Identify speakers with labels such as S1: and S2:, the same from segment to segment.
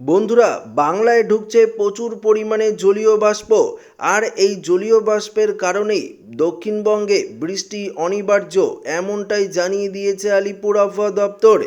S1: বন্ধুরা, বাংলায় ঢুকছে প্রচুর পরিমাণে জলীয় বাষ্প। আর এই জলীয় বাষ্পের কারণেই দক্ষিণবঙ্গে বৃষ্টি অনিবার্য, এমনটাই জানিয়ে দিয়েছে আলিপুর আবহাওয়া দপ্তর।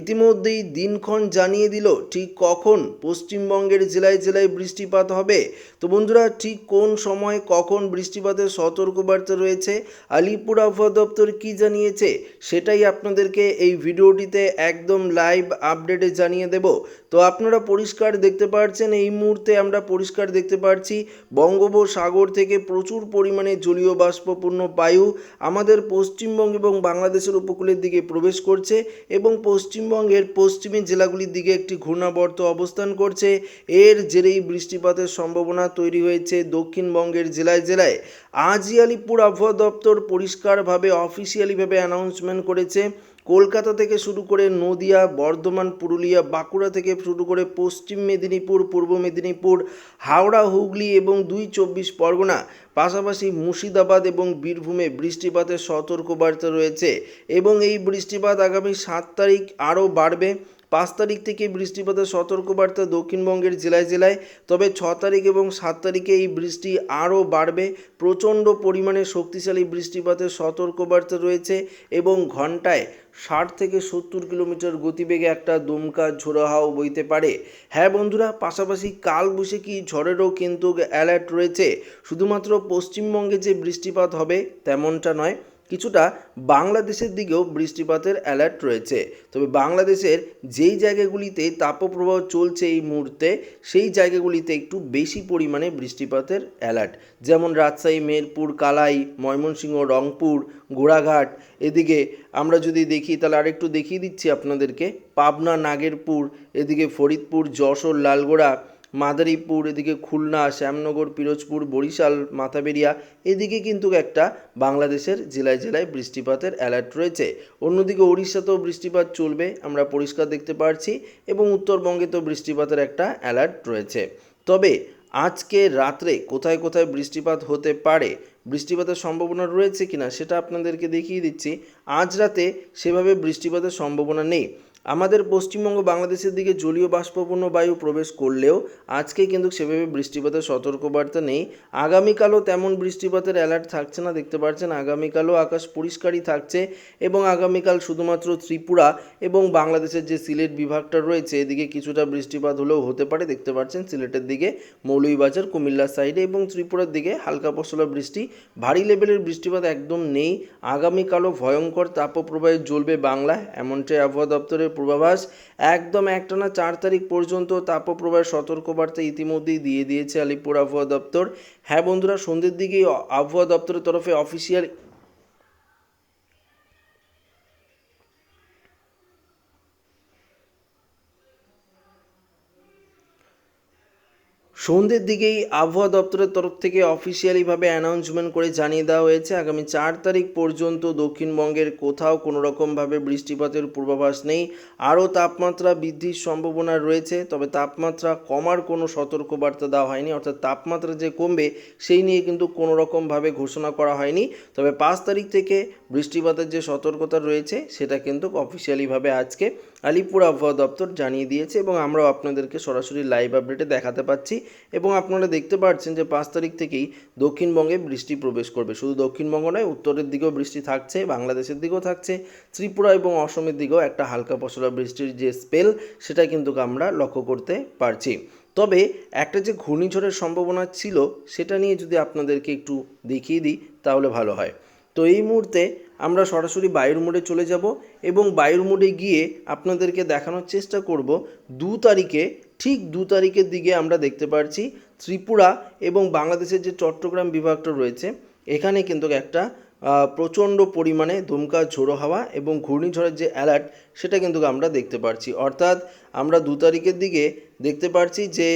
S1: ইতিমধ্যেই দিনক্ষণ জানিয়ে দিল, ঠিক কখন পশ্চিমবঙ্গের জেলায় জেলায় বৃষ্টিপাত হবে। তো বন্ধুরা, ঠিক কোন সময় কখন বৃষ্টিপাতের সতর্কবার্তা রয়েছে? আলিপুর আবহাওয়া দপ্তর কি জানিয়েছে? সেটাই আপনাদেরকে এই ভিডিওটিতে একদম লাইভ আপডেটে জানিয়ে দেব। তো আপনারা পরিষ্কার দেখতে পাচ্ছেন এই মুহূর্তে আমরা পরিষ্কার দেখতে পাচ্ছি বঙ্গোপসাগর থেকে প্রচুর পরিমাণে জলীয় বাষ্পপূর্ণ বায়ু আমাদের পশ্চিমবঙ্গ এবং বাংলাদেশের উপকূলের দিকে প্রবেশ করছে এবং পশ্চিমবঙ্গের পশ্চিমী জেলাগুলির দিকে একটি ঘূর্ণাবর্ত অবস্থান করছে। এর জেরেই বৃষ্টিপাতের সম্ভাবনা তৈরি হয়েছে দক্ষিণবঙ্গের জেলায় জেলায়। আজই আলিপুর আবহাওয়া দপ্তর পরিষ্কারভাবে অফিসিয়ালিভাবে অ্যানাউন্সমেন্ট করেছে কলকাতা থেকে শুরু করে নদিয়া, বর্ধমান, পুরুলিয়া, বাঁকুড়া থেকে শুরু করে পশ্চিম মেদিনীপুর, পূর্ব মেদিনীপুর, হাওড়া, হুগলি এবং দুই চব্বিশ পরগনা, পাশাপাশি মুর্শিদাবাদ এবং বীরভূমে বৃষ্টিপাতের সতর্কবার্তা রয়েছে এবং এই বৃষ্টিপাত আগামী সাত তারিখ আরও বাড়বে। পাঁচ তারিখ থেকে বৃষ্টিপাতের সতর্কবার্তা দক্ষিণবঙ্গের জেলায় জেলায়। তবে ছ তারিখ এবং সাত তারিখে এই বৃষ্টি আরও বাড়বে। প্রচণ্ড পরিমাণে শক্তিশালী বৃষ্টিপাতের সতর্কবার্তা রয়েছে এবং ঘন্টায় ষাট থেকে সত্তর কিলোমিটার গতিবেগে একটা দমকা ঝোড়ো বইতে পারে। হ্যাঁ বন্ধুরা, পাশাপাশি কাল বসে কি ঝড়েরও কিন্তু অ্যালার্ট রয়েছে। শুধুমাত্র পশ্চিমবঙ্গে যে বৃষ্টিপাত হবে তেমনটা নয়। কিছুটা বাংলাদেশের দিকেও বৃষ্টিপাতের অ্যালার্ট রয়েছে। তবে বাংলাদেশের যেই জায়গাগুলিতে তাপপ্রবাহ চলছে এই মুহূর্তে, সেই জায়গাগুলিতে একটু বেশি পরিমাণে বৃষ্টিপাতের অ্যালার্ট যেমন রাজশাহী মেরপুর কালাই, ময়মনসিংহ, রংপুর, গোড়াঘাট। এদিকে আমরা যদি দেখি, তাহলে আরেকটু দেখিয়ে দিচ্ছি আপনাদেরকে। পাবনা, নাগেরপুর, এদিকে ফরিদপুর, যশোর, লালগোড়া মাদারীপুর, এদিকে খুলনা, শ্যামনগর, পিরোজপুর, বরিশাল, মাথাবেরিয়া, এদিকে কিন্তু একটা বাংলাদেশের জেলায় জেলায় বৃষ্টিপাতের অ্যালার্ট রয়েছে। অন্যদিকে ওড়িশাতেও বৃষ্টিপাত চলবে, আমরা পরিষ্কার দেখতে পারছি এবং উত্তরবঙ্গে তো বৃষ্টিপাতের একটা অ্যালার্ট রয়েছে। তবে আজকে রাত্রে কোথায় কোথায় বৃষ্টিপাত হতে পারে, বৃষ্টিপাতের সম্ভাবনা রয়েছে কিনা, সেটা আপনাদেরকে দেখিয়ে দিচ্ছি। আজ রাতে সেভাবে বৃষ্টিপাতের সম্ভাবনা নেই। আমাদের পশ্চিমবঙ্গ বাংলাদেশের দিকে জলীয় বাষ্পপূর্ণ বায়ু প্রবেশ করলেও আজকে কিন্তু সেভাবে বৃষ্টিপাতের সতর্কবার্তা নেই। আগামীকালও তেমন বৃষ্টিপাতের অ্যালার্ট থাকছে না, দেখতে পাচ্ছেন আগামীকালও আকাশ পরিষ্কারই থাকছে এবং আগামীকাল শুধুমাত্র ত্রিপুরা এবং বাংলাদেশের যে সিলেট বিভাগটা রয়েছে, এদিকে কিছুটা বৃষ্টিপাত হলেও হতে পারে, দেখতে পাচ্ছেন সিলেটের দিকে মৌলভীবাজার কুমিল্লার সাইডে এবং ত্রিপুরার দিকে হালকা পশলা বৃষ্টি, ভারী লেভেলের বৃষ্টিপাত একদম নেই। আগামীকালও ভয়ঙ্কর তাপপ্রবাহে জ্বলবে বাংলা এমনটাই আবহাওয়া দপ্তরের পূর্বাভাস। একদম একটানা চার তারিখ পর্যন্ত তাপপ্রবাহের সতর্কবার্তা ইতিমধ্যেই দিয়ে দিয়েছে আলিপুর আবহাওয়া দপ্তর। হ্যাঁ বন্ধুরা, সন্ধ্যের দিকেই আবহাওয়া দপ্তরের তরফে অফিসিয়াল সন্ধ্যের দিকেই আবহাওয়া দপ্তরের তরফ থেকে অফিসিয়ালিভাবে অ্যানাউন্সমেন্ট করে জানিয়ে দেওয়া হয়েছে, আগামী চার তারিখ পর্যন্ত দক্ষিণবঙ্গের কোথাও কোনো রকমভাবে বৃষ্টিপাতের পূর্বাভাস নেই। আরও তাপমাত্রা বৃদ্ধির সম্ভাবনা রয়েছে, তবে তাপমাত্রা কমার কোনো সতর্কবার্তা দেওয়া হয়নি, অর্থাৎ তাপমাত্রা যে কমবে সেই নিয়ে কিন্তু কোনো রকমভাবে ঘোষণা করা হয়নি। তবে পাঁচ তারিখ থেকে বৃষ্টিপাতের যে সতর্কতা রয়েছে, সেটা কিন্তু অফিসিয়ালিভাবে আজকে আলিপুর আবহাওয়া দপ্তর জানিয়ে দিয়েছে এবং আমরাও আপনাদেরকে সরাসরি লাইভ আপডেটে দেখাতে পাচ্ছি এবং আপনারা দেখতে পাচ্ছেন যে পাঁচ তারিখ থেকেই দক্ষিণবঙ্গে বৃষ্টি প্রবেশ করবে। শুধু দক্ষিণবঙ্গ নয়, উত্তরের দিকেও বৃষ্টি থাকছে, বাংলাদেশের দিকেও থাকছে, ত্রিপুরা এবং অসমের দিকেও একটা হালকা পশলা বৃষ্টির যে স্পেল সেটা কিন্তু আমরা লক্ষ্য করতে পারছি। তবে একটা যে ঘূর্ণিঝড়ের সম্ভাবনা ছিল, সেটা নিয়ে যদি আপনাদেরকে একটু দেখিয়ে দিই, তাহলে ভালো হয়। তো এই মুহূর্তে আমরা সরাসরি বায়ুর মোড়ে চলে যাব এবং বায়ুর মোড়ে গিয়ে আপনাদেরকে দেখানোর চেষ্টা করব দু তারিখে, ঠিক দু তারিখের দিকে আমরা দেখতে পাচ্ছি ত্রিপুরা এবং বাংলাদেশের যে চট্টগ্রাম বিভাগটা রয়েছে, এখানে কিন্তু একটা প্রচণ্ড পরিমাণে দমকা ঝোড়ো হাওয়া এবং ঘূর্ণিঝড়ের যে অ্যালার্ট সেটা কিন্তু আমরা দেখতে পাচ্ছি অর্থাৎ আমরা দু তারিখের দিকে দেখতে পাচ্ছি যে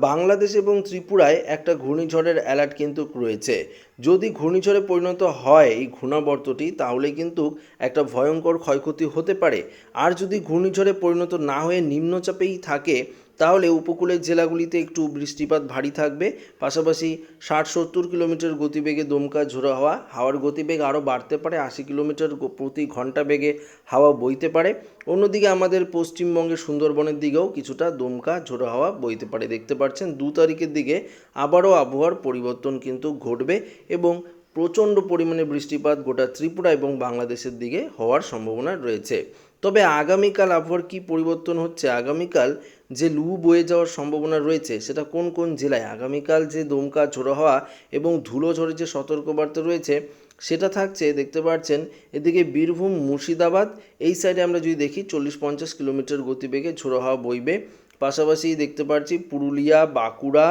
S1: বাংলাদেশ এবং ত্রিপুরায় একটা ঘূর্ণিঝড়ের অ্যালার্ট কিন্তু রয়েছে। যদি ঘূর্ণিঝড়ে পরিণত হয় এই ঘূর্ণাবর্তটি, তাহলে কিন্তু একটা ভয়ঙ্কর ক্ষয়ক্ষতি হতে পারে। আর যদি ঘূর্ণিঝড়ে পরিণত না হয়ে নিম্নচাপেই থাকে তাহলে উপকূলের জেলাগুলিতে একটু বৃষ্টিপাত ভারী থাকবে। পাশাপাশি ষাট সত্তর কিলোমিটার গতিবেগে দমকা ঝোড়ো হাওয়া। হাওয়ার গতিবেগ আরও বাড়তে পারে। আশি কিলোমিটার প্রতি ঘণ্টা বেগে হাওয়া বইতে পারে। অন্যদিকে আমাদের পশ্চিমবঙ্গের সুন্দরবনের দিকেও কিছুটা দমকা ঝোড়ো হাওয়া বইতে পারে। দেখতে পাচ্ছেন, দু তারিখের দিকে আবারও আবহাওয়ার পরিবর্তন কিন্তু ঘটবে এবং প্রচণ্ড পরিমাণে বৃষ্টিপাত গোটা ত্রিপুরা এবং বাংলাদেশের দিকে হওয়ার সম্ভাবনা রয়েছে। তবে আগামীকাল আবহাওয়ার কী পরিবর্তন হচ্ছে? আগামীকাল যে লু বয়ে যাওয়ার সম্ভাবনা রয়েছে, সেটা কোন কোন জেলায়? আগামীকাল যে দমকা ঝোড়ো হওয়া এবং ধুলো ঝড়ের যে সতর্কবার্তা রয়েছে, সেটা থাকছে, দেখতে পাচ্ছেন, এদিকে বীরভূম, মুর্শিদাবাদ, এই সাইডে আমরা যদি দেখি, চল্লিশ পঞ্চাশ কিলোমিটার গতিবেগে ঝোড়ো হাওয়া বইবে। পাশাপাশি দেখতে পাচ্ছি পুরুলিয়া, বাঁকুড়া,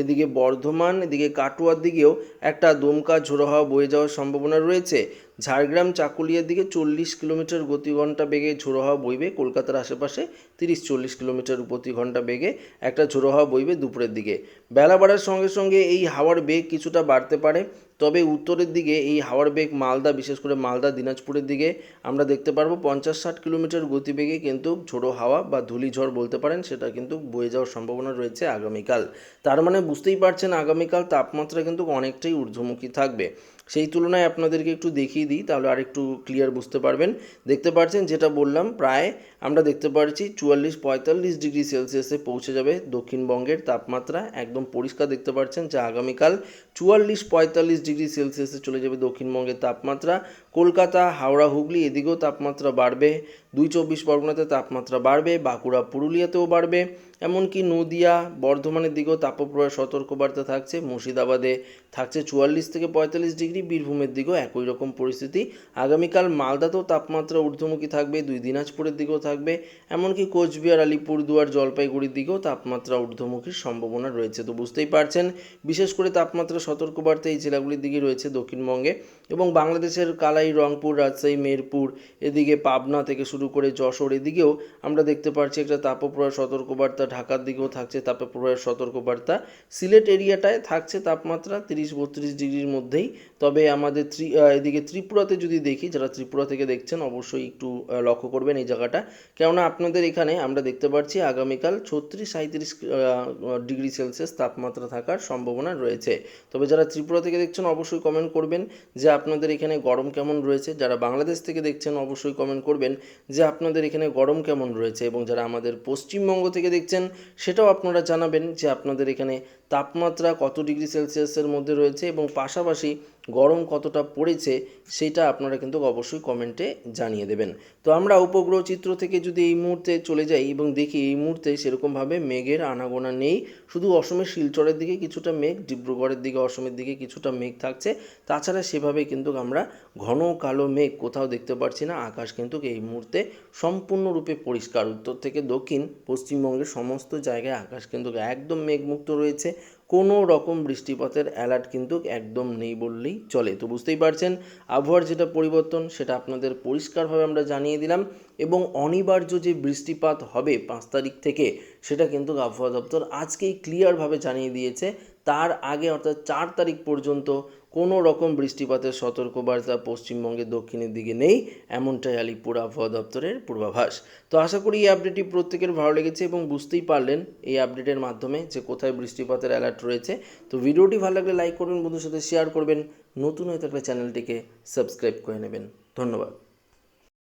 S1: এদিকে বর্ধমান, এদিকে কাটোয়ার দিকেও একটা দমকা ঝোড়ো হাওয়া বয়ে যাওয়ার সম্ভাবনা রয়েছে। ঝাড়গ্রাম, চাকুলিয়ার দিকে চল্লিশ কিলোমিটার গতি ঘণ্টা বেগে ঝোড়ো হাওয়া বইবে। কলকাতার আশেপাশে তিরিশ চল্লিশ কিলোমিটার প্রতি ঘণ্টা বেগে একটা ঝোড়ো হাওয়া বইবে দুপুরের দিকে। বেলা বাড়ার সঙ্গে সঙ্গে এই হাওয়ার বেগ কিছুটা বাড়তে পারে। তবে উত্তরের দিকে এই হাওয়ার বেগ মালদা, বিশেষ করে মালদা, দিনাজপুরের দিকে আমরা দেখতে পারব পঞ্চাশ ষাট কিলোমিটার গতিবেগে কিন্তু ঝোড়ো হাওয়া বা ধূলিঝড় বলতে পারেন, সেটা কিন্তু বয়ে যাওয়ার সম্ভাবনা রয়েছে আগামীকাল। তার মানে বুঝতেই পারছেন, আগামীকাল তাপমাত্রা কিন্তু অনেকটাই ঊর্ধ্বমুখী থাকবে। সেই তুলনায় আপনাদেরকে একটু দেখিয়ে দিই, তাহলে আরেকটু ক্লিয়ার বুঝতে পারবেন। দেখতে পাচ্ছেন যেটা বললাম, প্রায় আমরা দেখতে পাচ্ছি চুয়াল্লিশ পঁয়তাল্লিশ ডিগ্রি সেলসিয়াসে পৌঁছে যাবে দক্ষিণবঙ্গের তাপমাত্রা। একদম পরিষ্কার দেখতে পাচ্ছেন যে আগামীকাল চুয়াল্লিশ পঁয়তাল্লিশ ডিগ্রি সেলসিয়াসে চলে যাবে দক্ষিণবঙ্গের তাপমাত্রা। কলকাতা, হাওড়া, হুগলি এদিকেও তাপমাত্রা বাড়বে। দুই চব্বিশ পরগনাতে তাপমাত্রা বাড়বে, বাঁকুড়া, পুরুলিয়াতেও বাড়বে। এমনকি নদিয়া, বর্ধমানের দিকেও তাপপ্রবাহের সতর্কবার্তা থাকছে। মুর্শিদাবাদে থাকছে চুয়াল্লিশ থেকে পঁয়তাল্লিশ ডিগ্রি। বীরভূমের দিকেও একই রকম পরিস্থিতি। আগামীকাল মালদাতেও তাপমাত্রা ঊর্ধ্বমুখী থাকবে। দুই দিনাজপুরের দিকেও থাকবে। এমনকি কোচবিহার, আলিপুরদুয়ার, জলপাইগুড়ির দিকেও তাপমাত্রা ঊর্ধ্বমুখীর সম্ভাবনা রয়েছে তো বুঝতেই পারছেন। বিশেষ করে তাপমাত্রা সতর্কবার্তা এই জেলাগুলির দিকে রয়েছে দক্ষিণবঙ্গে এবং বাংলাদেশের কালাই, রংপুর, রাজশাহী, মেরপুর, এদিকে পাবনা থেকে শুরু করে যশোর, এদিকেও আমরা দেখতে পাচ্ছি একটা তাপপ্রবাহ সতর্কবার্তা ঢাকার দিকেও থাকছে তাপপ্রবাহের সতর্কবার্তা। সিলেট এরিয়াটায় থাকছে তাপমাত্রা তিরিশ বত্রিশ ডিগ্রির মধ্যেই। তবে আমাদের ত্রি এদিকে ত্রিপুরাতে যদি দেখি, যারা ত্রিপুরা থেকে দেখছেন, অবশ্যই একটু লক্ষ্য করবেন এই জায়গাটা। কেননা আপনাদের এখানে আমরা দেখতে পাচ্ছি আগামীকাল ছত্রিশ সাঁত্রিশ ডিগ্রি সেলসিয়াস তাপমাত্রা থাকার সম্ভাবনা রয়েছে। তবে যারা ত্রিপুরা থেকে দেখছেন, অবশ্যই কমেন্ট করবেন যে আপনাদের এখানে গরম কেমন রয়েছে। যারা বাংলাদেশ থেকে দেখছেন, অবশ্যই কমেন্ট করবেন যে আপনাদের এখানে গরম কেমন রয়েছে। এবং যারা আমাদের পশ্চিমবঙ্গ থেকে দেখছেন সেটাও আপনারা জানাবেন যে আপনাদের এখানে তাপমাত্রা কত ডিগ্রি সেলসিয়াসের মধ্যে রয়েছে এবং পাশাপাশি গরম কতটা পড়েছে সেটা আপনারা কিন্তু অবশ্যই কমেন্টে জানিয়ে দেবেন। তো আমরা উপগ্রহ চিত্র থেকে যদি এই মুহূর্তে চলে যাই এবং দেখি এই মুহূর্তে সেরকমভাবে মেঘের আনাগোনা নেই, শুধু অসমের শিলচরের দিকে কিছুটা মেঘ, ডিব্রুগড়ের দিকে, অসমের দিকে কিছুটা মেঘ থাকছে। তাছাড়া সেভাবে কিন্তু আমরা ঘন কালো মেঘ কোথাও দেখতে পাচ্ছি না, আকাশ কিন্তু এই মুহূর্তে সম্পূর্ণরূপে পরিষ্কার। উত্তর থেকে দক্ষিণ, পশ্চিমবঙ্গের সমস্ত জায়গায় আকাশ কিন্তু একদম মেঘমুক্ত রয়েছে। কোনো রকম বৃষ্টিপাতের অ্যালার্ট কিন্তু একদম নেই বললেই চলে। তো বুঝতেই পারছেন, আবহাওয়ার যেটা পরিবর্তন, সেটা আপনাদের পরিষ্কারভাবে আমরা জানিয়ে দিলাম এবং অনিবার্য যে বৃষ্টিপাত হবে পাঁচ তারিখ থেকে, সেটা কিন্তু আবহাওয়া দপ্তর আজকেই ক্লিয়ারভাবে জানিয়ে দিয়েছে। তার আগে অর্থাৎ চার তারিখ পর্যন্ত কোনো রকম বৃষ্টিপাতের সতর্কবার্তা পশ্চিমবঙ্গের দক্ষিণের দিকে নেই, এমনটাই আলিপুর আবহাওয়া দপ্তরের পূর্বাভাস। তো আশা করি এই আপডেটটি প্রত্যেকের ভালো লেগেছে এবং বুঝতেই পারলেন এই আপডেটের মাধ্যমে যে কোথায় বৃষ্টিপাতের অ্যালার্ট রয়েছে। তো ভিডিওটি ভালো লাগলে লাইক করবেন, বন্ধুর সাথে শেয়ার করবেন। নতুন হয়ে থাকলে চ্যানেলটিকে সাবস্ক্রাইব করে নেবেন। ধন্যবাদ।